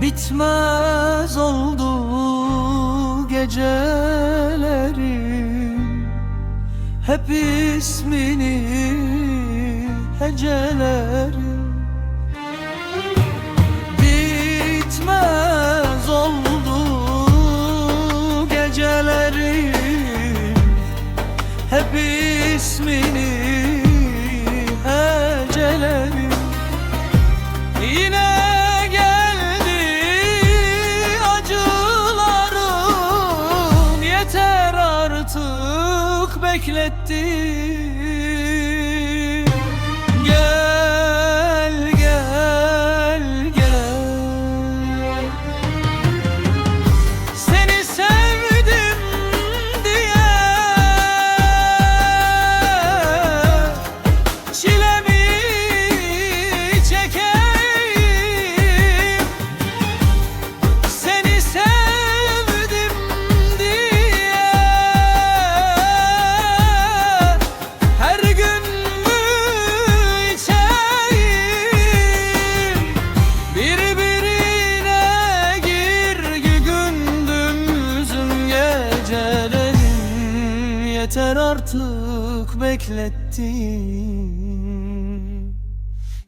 Bitmez oldu gecelerim. Hep ismini hecelerim. Bitmez oldu gecelerim. Hep ismini Yeter artık beklettim Yeter artık beklettim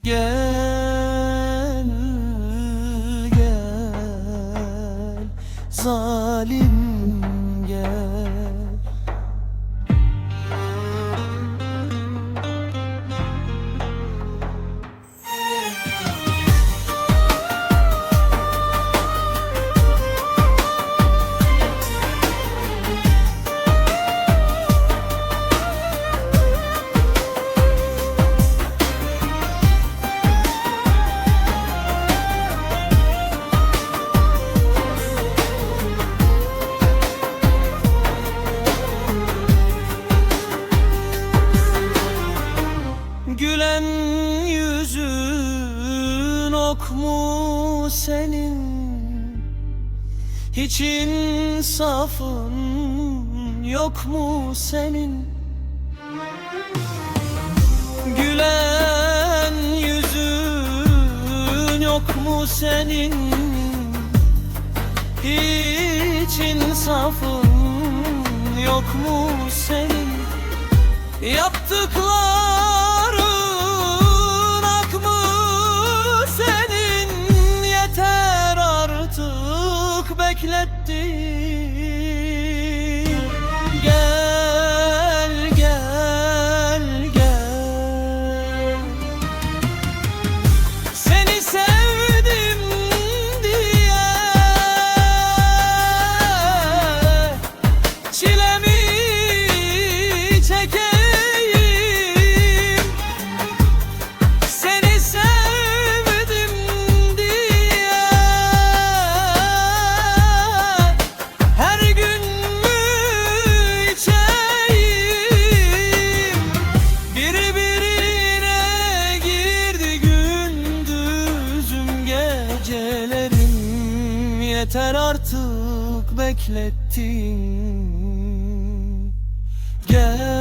Gel gel zalim gel mu senin Hiç insafın yok mu senin? Gülen yüzün yok mu senin? Hiç insafın yok mu senin? Yaptıkların Gel Yeter artık beklettin. Gel